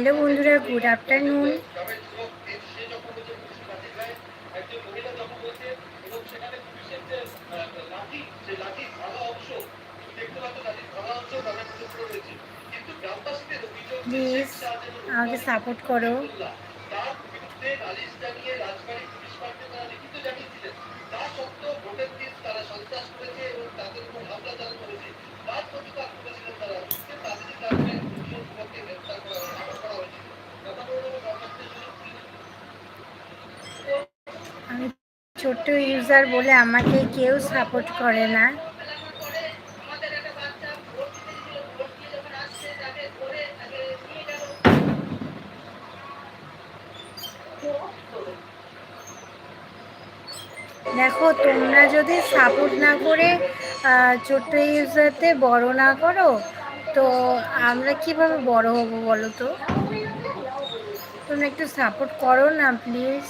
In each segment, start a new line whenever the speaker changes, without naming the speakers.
Hello বন্ধুরা good afternoon. Please আমাকে support করো আমি ছোট্ট ইউজার বলে আমাকে কেউ সাপোর্ট করে না। দেখো, তোমরা যদি সাপোর্ট না করে ছোট্ট ইউজারতে বড় না করো, তো আমরা কীভাবে বড় হব বলো তো? তোমরা একটু সাপোর্ট করো না প্লিজ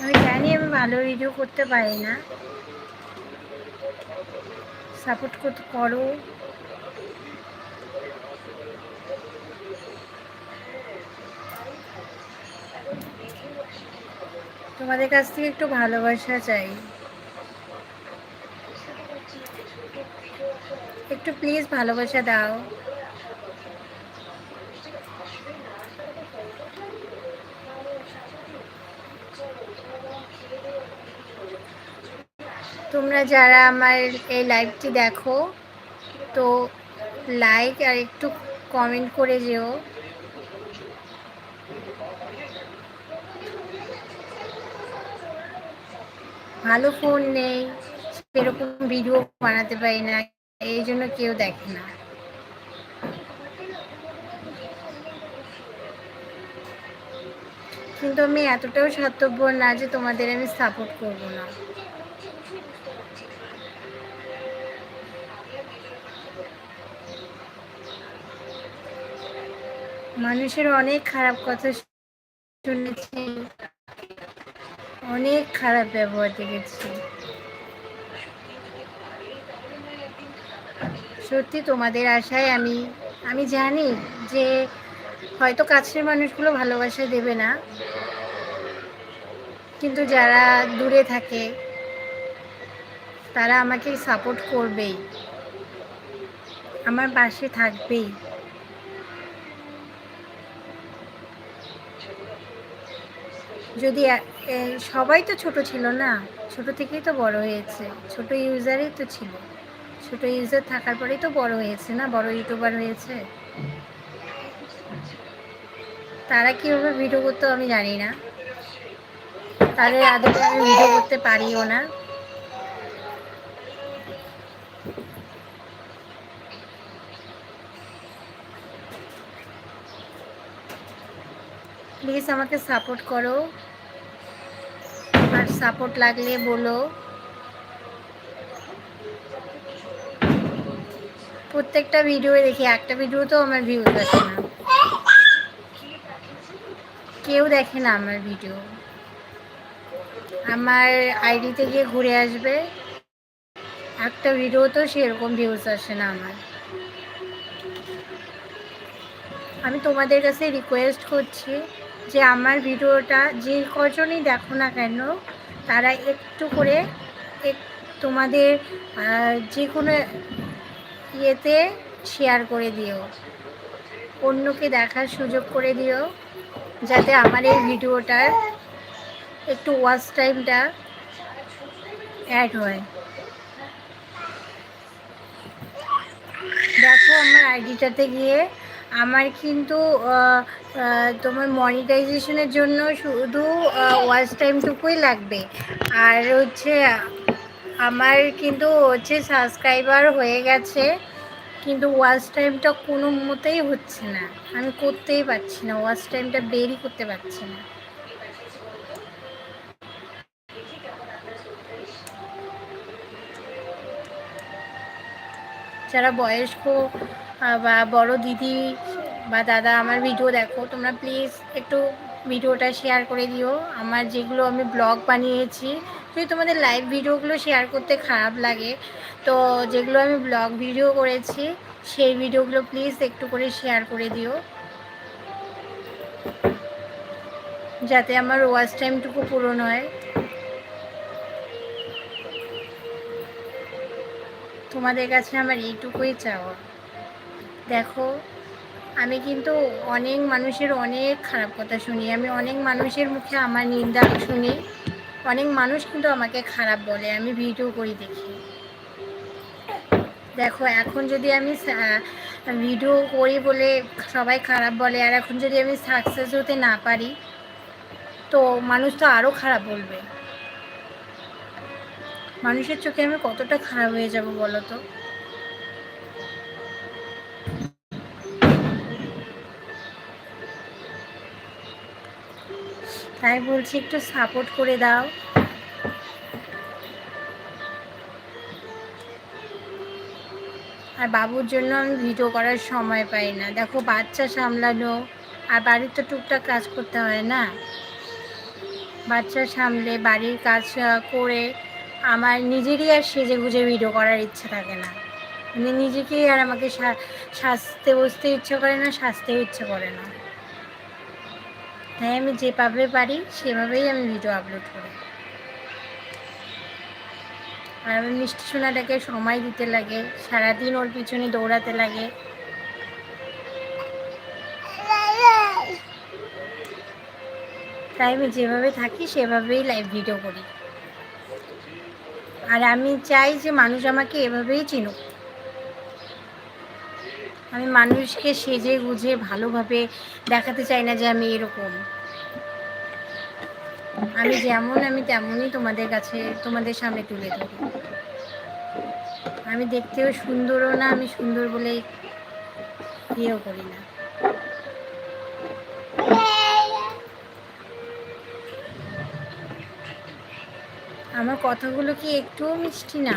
আমি জানি আমি ভালো ভিডিও করতে পারি না। সাপোর্ট করতে করো। তোমাদের কাছ থেকে একটু ভালোবাসা চাই। একটু প্লিজ ভালোবাসা দাও। তোমরা যারা আমার এই লাইভটি দেখো, তো লাইক আর একটু কমেন্ট করে যেও। ভালো ফোন নেই, সেরকম ভিডিও বানাতে পারি না, এই জন্য কেউ দেখে না। কিন্তু আমি এতটাও স্বার্থপর না যে তোমাদের আমি সাপোর্ট করব না। মানুষের অনেক খারাপ কথা শুনেছি। অনেক খারাপ ব্যবহার দেখেছি। সত্যি তোমাদের আশায় আমি আমি জানি যে হয়তো কাছের মানুষগুলো ভালোবাসা দেবে না। কিন্তু যারা দূরে থাকে, তারা আমাকে সাপোর্ট করবেই। আমার পাশে থাকবেই। যদি সবাই তো ছোট ছিল না? ছোট থেকেই তো বড় হয়েছে। ছোট ইউজারই তো ছিল। ছোট ইউজার থাকার পরেই তো বড় হয়েছে না? বড় ইউটিউবার হয়েছে? তারা কীভাবে ভিডিও করতো আমি জানি না। তাদের আদৌ আমি ভিডিও করতে পারিও না। প্লিজ আমাকে সাপোর্ট করো। আর সাপোর্ট লাগলে বলো। প্রত্যেকটা ভিডিও দেখি, একটা ভিডিও তো আমার ভিউজ আসে না। কেউ দেখে না আমার ভিডিও আমার আইডিতে গিয়ে ঘুরে আসবে। একটা ভিডিও তো সেরকম ভিউজ আসে না আমার। আমি তোমাদের কাছে রিকোয়েস্ট করছি। যে আমার ভিডিওটা যে কজনই দেখো না কেন, তারা একটু করে এক তোমাদের যে কোনো ইয়েতে শেয়ার করে দিও। অন্যকে দেখার সুযোগ করে দিও, যাতে আমার এই ভিডিওটার একটু ওয়াচ টাইমটা অ্যাড হয়। দেখো আমার আইডিটাতে গিয়ে আমার কিন্তু তোমার মনিটাইজেশনের জন্য শুধু ওয়াচ টাইমটুকুই লাগবে। আর হচ্ছে, আমার কিন্তু হচ্ছে সাবস্ক্রাইবার হয়ে গেছে, কিন্তু ওয়াচ টাইমটা কোনো মতেই হচ্ছে না। আমি করতেই পারছি না ওয়াচ টাইমটা বেরই করতে পারছি না। যারা বয়স্ক বা বড় দিদি বা দাদা, আমার ভিডিও দেখো, তোমরা প্লিজ একটু ভিডিওটা শেয়ার করে দিও। আমার যেগুলো আমি ব্লগ বানিয়েছি, যদি তোমাদের লাইভ ভিডিওগুলো শেয়ার করতে খারাপ লাগে, তো যেগুলো আমি ব্লগ ভিডিও করেছি, সেই ভিডিওগুলো প্লিজ একটু করে শেয়ার করে দিও। যাতে আমার ওয়াচ টাইমটুকু পূরণ হয়। তোমাদের কাছে আমার এইটুকুই চাওয়া। দেখো, আমি কিন্তু অনেক মানুষের অনেক খারাপ কথা শুনি। আমি অনেক মানুষের মুখে আমার নিন্দা শুনি। অনেক মানুষ কিন্তু আমাকে খারাপ বলে। আমি ভিডিও করি দেখি। দেখো, এখন যদি আমি ভিডিও করি বলে সবাই খারাপ বলে, আর এখন যদি আমি সাকসেস হতে না পারি, তো মানুষ তো আরও খারাপ বলবে। মানুষের চোখে আমি কতটা খারাপ হয়ে যাব বলো তো? তাই বলছি একটু সাপোর্ট করে দাও। আর বাবুর জন্য আমি ভিডিও করার সময় পাই না। দেখো বাচ্চা সামলানো আর বাড়ির তো টুকটাক কাজ করতে হয় না? বাচ্চা সামলে বাড়ির কাজ করে আমার নিজেরই আর সেজে গুজে ভিডিও করার ইচ্ছা থাকে না। মানে নিজেকেই আর আমাকে সাজতে বসতে ইচ্ছে করে না, সাজতেও ইচ্ছে করে না। তাই আমি যেভাবে পারি, সেভাবেই আমি ভিডিও আপলোড করি। আর আমি মিষ্টি সোনাটাকে সময় দিতে লাগে, সারাদিন ওর পিছনে দৌড়াতে লাগে। তাই আমি যেভাবে থাকি, সেভাবেই লাইভ ভিডিও করি। আর আমি চাই যে মানুষ আমাকে এভাবেই চিনুক। আমি মানুষকে সেজে গুজে ভালোভাবে দেখাতে চাই না যে আমি এরকম। আমি যেমন আমি তেমনই তোমাদের কাছে, তোমাদের সামনে তুলে ধরি। আমি দেখতেও সুন্দরও না, আমি সুন্দর বলে ইয়েও করি না। আমার কথাগুলো কি একটুও মিষ্টি না?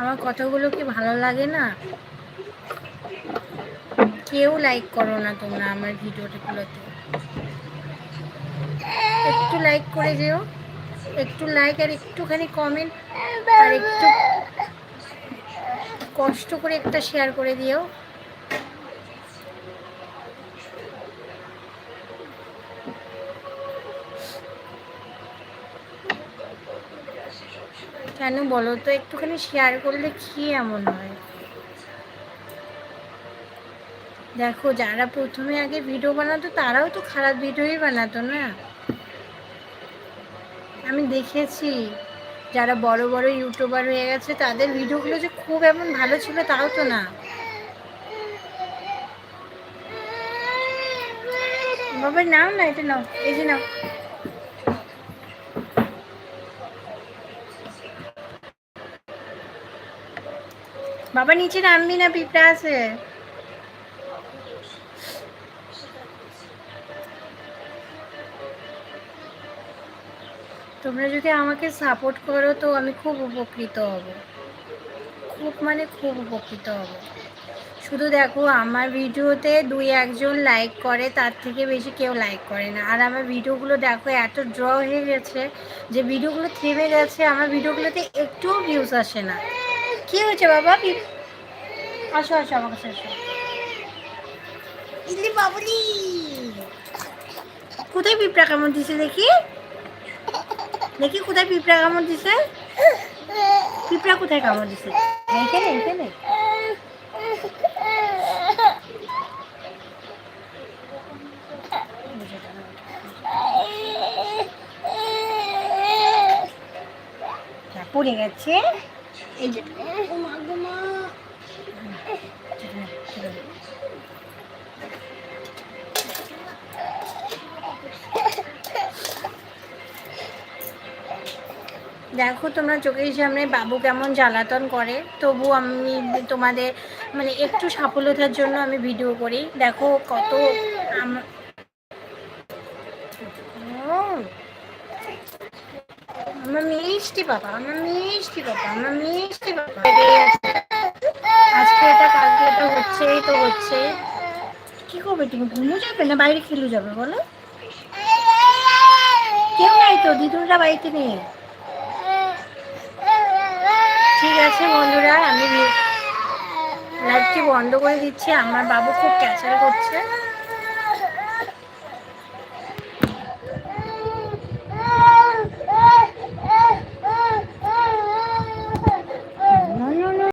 আমার কথাগুলো কি ভালো লাগে না? কেউ লাইক করো না তোমরা আমার ভিডিওগুলোতে। একটু লাইক করে যেও। একটু লাইক আর একটুখানি কমেন্ট আর একটু কষ্ট করে একটা শেয়ার করে দিও। কেন বলো তো? একটুখানি শেয়ার করলে কি এমন হয়? দেখো, যারা প্রথমে আগে ভিডিও বানাতো, তারাও তো খারাপ ভিডিওই বানাতো না? আমি দেখেছি, যারা বড় বড় ইউটিউবার হয়ে গেছে, তাদের ভিডিওগুলো যে খুব এমন ভালো ছিল, তাও তো না। বাবা, নাও না, এটা নাও, এই যে নাও। বাবা নিচে নামবি না, পিঁপড়া আছে। তোমরা যদি আমাকে সাপোর্ট করো, তো আমি খুব উপকৃত হব। খুব মানে খুব উপকৃত হব। শুধু দেখো, আমার ভিডিওতে দুই একজন লাইক করে, তার থেকে বেশি কেউ লাইক করে না। আর আমার ভিডিওগুলো দেখো, এত ড্র হয়ে গেছে যে ভিডিওগুলো থেমে গেছে, আমার ভিডিওগুলোতে একটুও ভিউজ আসে না। কী হয়েছে বাবা? আসো আসো আমার কাছে আসো। ইলি বাবুলি। কোথায় পিঁপড়া কেমন দিছে দেখি? দেখি কোথায় পিঁপড়া কামড় দিছে? পিঁপড়া কোথায় কামড় দিছে? এইখানে এইখানে। পড়ে গেছে। এই যে। দেখো তোমরা চোখের সামনে বাবু কেমন জ্বালাতন করে। তবু আমি তোমাদের মানে একটু সাফল্যতার জন্য আমি ভিডিও করি। দেখো কত আমার মিষ্টি বাবা, আমার মিষ্টি বাবা, আমার মিষ্টি বাবা। আজকে এটা কালকে এটা হচ্ছেই তো হচ্ছে। কি করবে তুমি, ঘুমো যাবে না? বাইরে খেলে যাবে, বলো। কেউ নাই তো, দিদুনরা বাড়িতে নেই। ঠিক আছে বন্ধুরা আমি লাইটটি বন্ধ করে দিচ্ছি। আমার বাবু খুব ক্যাচাল করছে।